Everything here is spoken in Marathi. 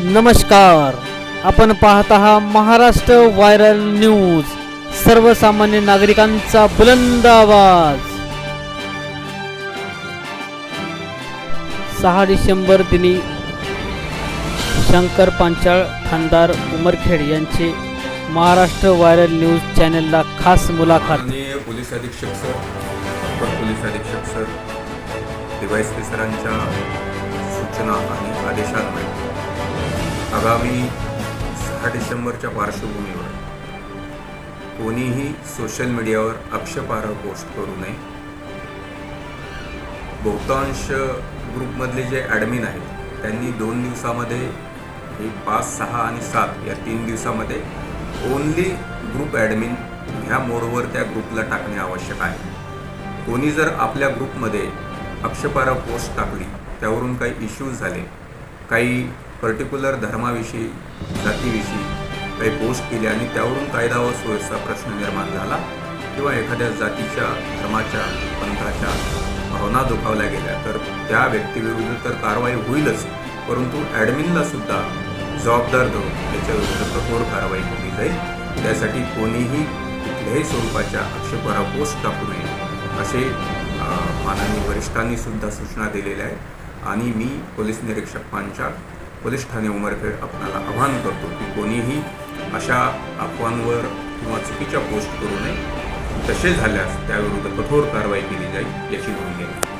नमस्कार. आपण पाहत आहात महाराष्ट्र व्हायरल न्यूज सर्वसामान्य नागरिकांचा बुलंद आवाज. सहा डिसेंबर दिनी शंकर पांचाळ खासदार उमरखेड यांचे महाराष्ट्र व्हायरल न्यूज चॅनलला खास मुलाखत. पोलीस अधीक्षक सर पोलीस अधीक्षक सर डीवायएसपी सरांच्या सूचना आणि आदेशान्वये आगामी सहा डिसेंबरच्या पार्श्वभूमीवर कोणीही सोशल मीडियावर आक्षेपार्ह पोस्ट करू नये. बहुतांश ग्रुपमधले जे ॲडमिन आहेत त्यांनी दोन दिवसामध्ये हे पाच सहा आणि सात या तीन दिवसामध्ये ओनली ग्रुप ॲडमिन ह्या मोडवर त्या ग्रुपला टाकणे आवश्यक आहे. कोणी जर आपल्या ग्रुपमध्ये आक्षेपार्ह पोस्ट टाकली त्यावरून काही इश्यूज झाले काही पर्टिक्युलर धर्माविषयी जातीविषयी काही पोस्ट केले आणि त्यावरून कायदा व सुव्यवस्था प्रश्न निर्माण झाला किंवा एखाद्या जातीच्या धर्माच्या पंथाच्या भावना दुखावल्या गेल्या तर त्या व्यक्तीविरुद्ध तर कारवाई होईलच. परंतु ॲडमिनला सुद्धा जबाबदार धरून त्याच्याविरुद्ध कठोर कारवाई केली जाईल. त्यासाठी कोणीही कुठल्याही स्वरूपाच्या आक्षेपारा पोस्ट टाकू नये असे माननीय वरिष्ठांनी सुद्धा सूचना दिलेल्या आहेत. आणि मी पोलीस निरीक्षक पांचाळ पोलीस ठाणे उमरखेड आपणाला आवाहन करतो की कोणीही अशा अफवांवर किंवा चुकीच्या पोस्ट करू नये. तसे झाल्यास त्याविरुद्ध कठोर कारवाई केली जाईल याची नोंद घ्यावी